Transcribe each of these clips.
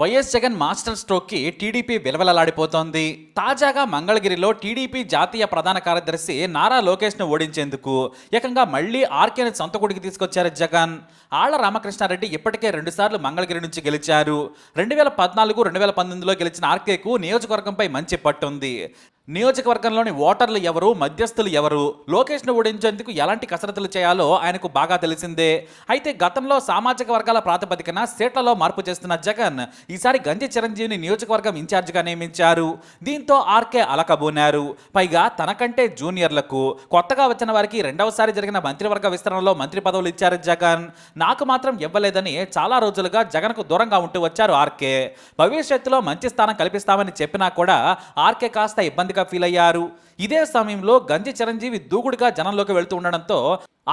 YS Jagan master స్ట్రోక్కి TDP విలవలలాడిపోతోంది. తాజాగా మంగళగిరిలో టీడీపీ జాతీయ ప్రధాన కార్యదర్శి నారా లోకేష్ను ఓడించేందుకు ఏకంగా మళ్ళీ ఆర్కేని సొంతకుడికి తీసుకొచ్చారు జగన్. ఆళ్ళ రామకృష్ణారెడ్డి ఇప్పటికే రెండుసార్లు మంగళగిరి నుంచి గెలిచారు. రెండు వేల పద్నాలుగు రెండు వేల పంతొమ్మిదిలో గెలిచిన ఆర్కేకు నియోజకవర్గంపై మంచి పట్టుంది. నియోజకవర్గంలోని ఓటర్లు ఎవరు మధ్యస్థులు ఎవరు లోకేష్ను ఓడించేందుకు ఎలాంటి కసరత్తులు చేయాలో ఆయనకు బాగా తెలిసిందే. అయితే గతంలో సామాజిక వర్గాల ప్రాతిపదికన సీట్లలో మార్పు చేస్తున్న జగన్ ఈసారి గంజి చిరంజీవిని నియోజకవర్గం ఇన్ఛార్జిగా నియమించారు. దీంతో ఆర్కే అలకబోనారు. పైగా తనకంటే జూనియర్లకు కొత్తగా వచ్చిన వారికి రెండవసారి జరిగిన మంత్రివర్గ విస్తరణలో మంత్రి పదవులు ఇచ్చారు జగన్. నాకు మాత్రం ఇవ్వలేదని చాలా రోజులుగా జగన్కు దూరంగా ఉంటూ వచ్చారు ఆర్కే. భవిష్యత్తులో మంచి స్థానం కల్పిస్తామని చెప్పినా కూడా ఆర్కే కాస్త ఇబ్బంది ఇబ్బందిగా ఫీల్ అయ్యారు. ఇదే సమయంలో గంజి చిరంజీవి దూకుడుగా జనంలోకి వెళ్తూ ఉండడంతో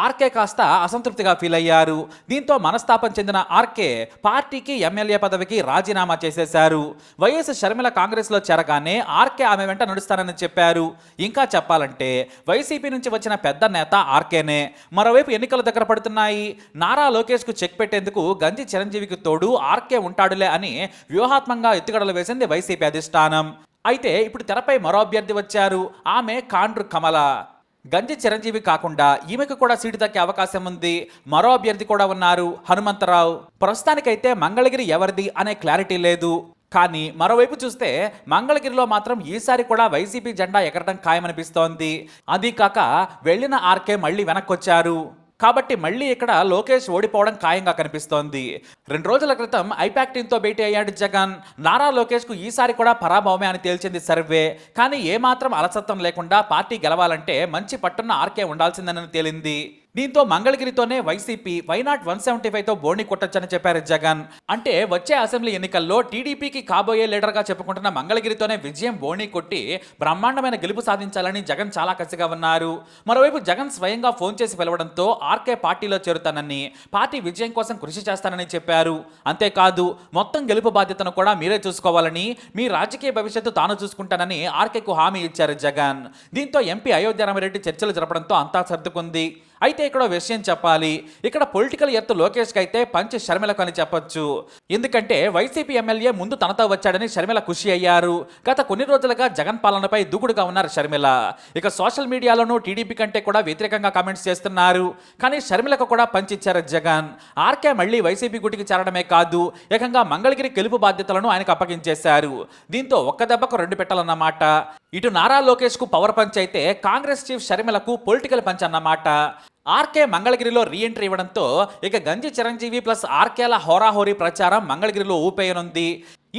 ఆర్కే కాస్త అసంతృప్తిగా ఫీల్ అయ్యారు. దీంతో మనస్తాపం చెందిన ఆర్కే పార్టీకి ఎమ్మెల్యే పదవికి రాజీనామా చేసేశారు. వైఎస్ షర్మిల కాంగ్రెస్లో చేరగానే ఆర్కే ఆమె వెంట నడుస్తానని చెప్పారు. ఇంకా చెప్పాలంటే వైసీపీ నుంచి వచ్చిన పెద్ద నేత ఆర్కేనే. మరోవైపు ఎన్నికలు దగ్గర పడుతున్నాయి. నారా లోకేష్కు చెక్ పెట్టేందుకు గంజి చిరంజీవికి తోడు ఆర్కే ఉంటాడులే అని వ్యూహాత్మకంగా ఎత్తుగడలు వేసింది వైసీపీ అధిష్టానం. అయితే ఇప్పుడు తెరపై మరో అభ్యర్థి వచ్చారు. ఆమె కాండ్రు కమల. గంజి చిరంజీవి కాకుండా ఈమెకు కూడా సీటు దక్కే అవకాశం ఉంది. మరో అభ్యర్థి కూడా ఉన్నారు హనుమంతరావు. ప్రస్తుతానికైతే మంగళగిరి ఎవరిది అనే క్లారిటీ లేదు. కానీ మరోవైపు చూస్తే మంగళగిరిలో మాత్రం ఈసారి కూడా వైసీపీ జెండా ఎగరడం ఖాయమనిపిస్తోంది. అది కాక వెళ్ళిన ఆర్కే మళ్ళీ వెనక్కొచ్చారు. కాబట్టి మళ్ళీ ఇక్కడ లోకేష్ ఓడిపోవడం ఖాయంగా కనిపిస్తోంది. రెండు రోజుల క్రితం ఐపాక్ టీంతో భేటీ అయ్యాడు జగన్. నారా లోకేష్కు ఈసారి కూడా పరాభవమే అని తేల్చింది సర్వే. కానీ ఏమాత్రం అలసత్వం లేకుండా పార్టీ గెలవాలంటే మంచి పట్టున్న ఆర్కే ఉండాల్సిందని తేలింది. దీంతో మంగళగిరితోనే YCP why not one seventy ఫైవ్తో బోణి కొట్టొచ్చని చెప్పారు జగన్. అంటే వచ్చే అసెంబ్లీ ఎన్నికల్లో టీడీపీకి కాబోయే లీడర్గా చెప్పుకుంటున్న మంగళగిరితోనే విజయం బోణి కొట్టి బ్రహ్మాండమైన గెలుపు సాధించాలని జగన్ చాలా కసిగా ఉన్నారు. మరోవైపు జగన్ స్వయంగా ఫోన్ చేసి పిలవడంతో ఆర్కే పార్టీలో చేరుతానని పార్టీ విజయం కోసం కృషి చేస్తానని చెప్పారు. అంతేకాదు మొత్తం గెలుపు బాధ్యతను కూడా మీరే చూసుకోవాలని మీ రాజకీయ భవిష్యత్తు తాను చూసుకుంటానని ఆర్కేకు హామీ ఇచ్చారు జగన్. దీంతో ఎంపీ అయోధ్య రామరెడ్డి చర్చలు జరపడంతో అంతా సర్దుకుంది. అయితే ఇక్కడ విషయం చెప్పాలి. ఇక్కడ పొలిటికల్ ఎత్తు లోకేష్కి అయితే పంచ్ షర్మిలకు అని చెప్పొచ్చు. ఎందుకంటే వైసీపీ ఎమ్మెల్యే ముందు తనతో వచ్చాడని షర్మిల ఖుషి అయ్యారు. గత కొన్ని రోజులుగా జగన్ పాలనపై దూకుడుగా ఉన్నారు షర్మిల. ఇక సోషల్ మీడియాలోనూ టీడీపీ కంటే కూడా వ్యతిరేకంగా కామెంట్స్ చేస్తున్నారు. కానీ షర్మిలకు కూడా పంచ్ ఇచ్చారు జగన్. ఆర్కే మళ్ళీ వైసీపీ గుటికి చేరడమే కాదు ఏకంగా మంగళగిరి గెలుపు బాధ్యతలను ఆయనకు అప్పగించేశారు. దీంతో ఒక్క దెబ్బకు రెండు పెట్టాలన్నమాట. ఇటు నారా లోకేష్కు పవర్ పంచ్ అయితే కాంగ్రెస్ చీఫ్ షర్మిలకు పొలిటికల్ పంచ్ అన్నమాట. ఆర్కే మంగళగిరిలో రీఎంట్రీ ఇవ్వడంతో ఇక గంజి చిరంజీవి ప్లస్ ఆర్కేల హోరాహోరీ ప్రచారం మంగళగిరిలో ఊపేయనుంది.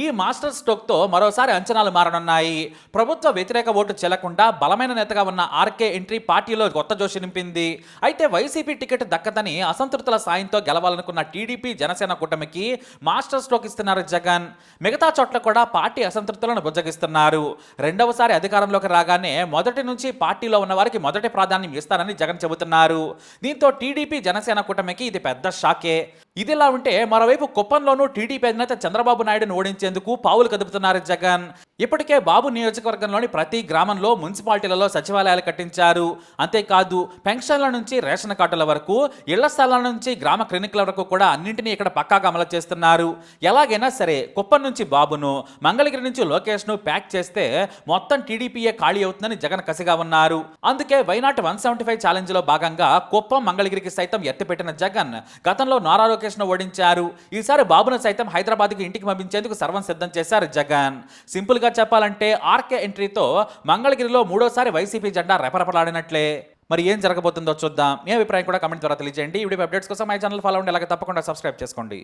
ఈ మాస్టర్ స్ట్రోక్తో మరోసారి అంచనాలు మారనున్నాయి. ప్రభుత్వ వ్యతిరేక ఓటు చెల్లకుండా బలమైన నేతగా ఉన్న ఆర్కే ఎంట్రీ పార్టీలో కొత్త జోషి నింపింది. అయితే వైసీపీ టికెట్ దక్కదని అసంతృప్తుల సాయంతో గెలవాలనుకున్న టీడీపీ జనసేన కూటమికి మాస్టర్ స్ట్రోక్ ఇస్తున్నారు జగన్. మిగతా చోట్ల కూడా పార్టీ అసంతృప్తులను బుజ్జగిస్తున్నారు. రెండవసారి అధికారంలోకి రాగానే మొదటి నుంచి పార్టీలో ఉన్న వారికి మొదటి ప్రాధాన్యం ఇస్తానని జగన్ చెబుతున్నారు. దీంతో టీడీపీ జనసేన కూటమికి ఇది పెద్ద షాకే. ఇదిలా ఉంటే మరోవైపు కుప్పంలోనూ టీడీపీ అధినేత చంద్రబాబు నాయుడును ఓడించేందుకు పావులు కదుపుతున్నారు జగన్. ఇప్పటికే బాబు నియోజకవర్గంలోని ప్రతి గ్రామంలో మున్సిపాలిటీలలో సచివాలయాలు కట్టించారు. అంతేకాదు పెన్షన్ల నుంచి రేషన్ కార్డుల వరకు ఇళ్ళ స్థలాల నుంచి గ్రామ క్లినిక్ల వరకు కూడా అన్నింటినీ ఇక్కడ పక్కాగా అమలు చేస్తున్నారు. ఎలాగైనా సరే కుప్పం నుంచి బాబును మంగళగిరి నుంచి లోకేష్ను ప్యాక్ చేస్తే మొత్తం టీడీపీయే ఖాళీ అవుతుందని జగన్ కసిగా ఉన్నారు. అందుకే why not one seventy five ఛాలెంజ్లో భాగంగా కుప్పం మంగళగిరికి సైతం ఎత్తిపెట్టిన జగన్ గతంలో నారా లోకేష్ను ఓడించారు. ఈసారి బాబును సైతం హైదరాబాద్కి ఇంటికి పంపించేందుకు సర్వం సిద్ధం చేశారు జగన్. సింపుల్గా చెప్పాలంటే ఆర్కే ఎంట్రీతో మంగళగిరిలో మూడోసారి వైసీపీ జెండా రెపరెపలాడినట్లే. మరి ఏం జరగబోతుందో చూద్దాం. మీ అభిప్రాయం కూడా కమెంట్ ద్వారా తెలియజేయండి. ఈ వీడియో అప్డేట్స్ కోసం మై ఛానల్ ఫాలో ఉండి అలాగే తప్పకుండా సబ్స్క్రైబ్ చేసుకోండి.